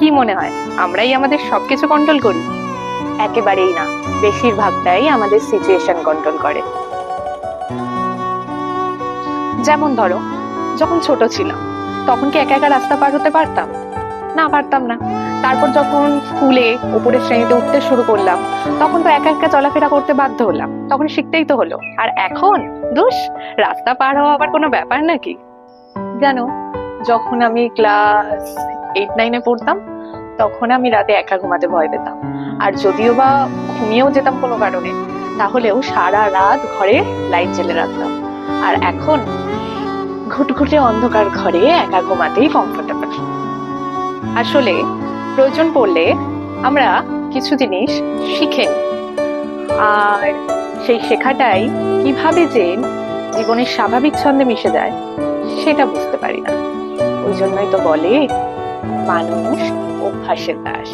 কি মনে হয়? আমরাই আমাদের সবকিছু কন্ট্রোল করি। একেবারেই না। বেশিরভাগটাই আমাদের সিচুয়েশন কন্ট্রোল করে। যেমন ধরো, যখন ছোট ছিলাম, তখন কি একা একা রাস্তা পার হতে পারতাম? না পারতাম না। তারপর যখন স্কুলে উপরের শ্রেণীতে উঠতে শুরু করলাম, তখন তো একা একা চলাফেরা করতে বাধ্য হলাম। তখন শিখতেই তো হলো। আর এখন? দোষ রাস্তা পার হওয়া আবার কোনো ব্যাপার নাকি? জানো যখন আমি ক্লাস এইট নাইনে পড়তাম তখন আমি রাতে একা ঘুমাতে ভয় পেতাম। আর যদিও বা ঘুমিয়েও যেতাম কোনো কারণে তাহলেও সারা রাত ঘরে লাইট জ্বেলে রাখতাম। আর এখন ঘুটঘুটে অন্ধকার ঘরে একা ঘুমাতেই কমফোর্টেবল আসলে প্রয়োজন পড়লে আমরা কিছু জিনিস শিখে আর সেই শেখাটাই কীভাবে যে জীবনের স্বাভাবিক ছন্দে মিশে যায় সেটা বুঝতে পারি না। ওই জন্যই তো বলে মানুষ অভ্যাসের দাস।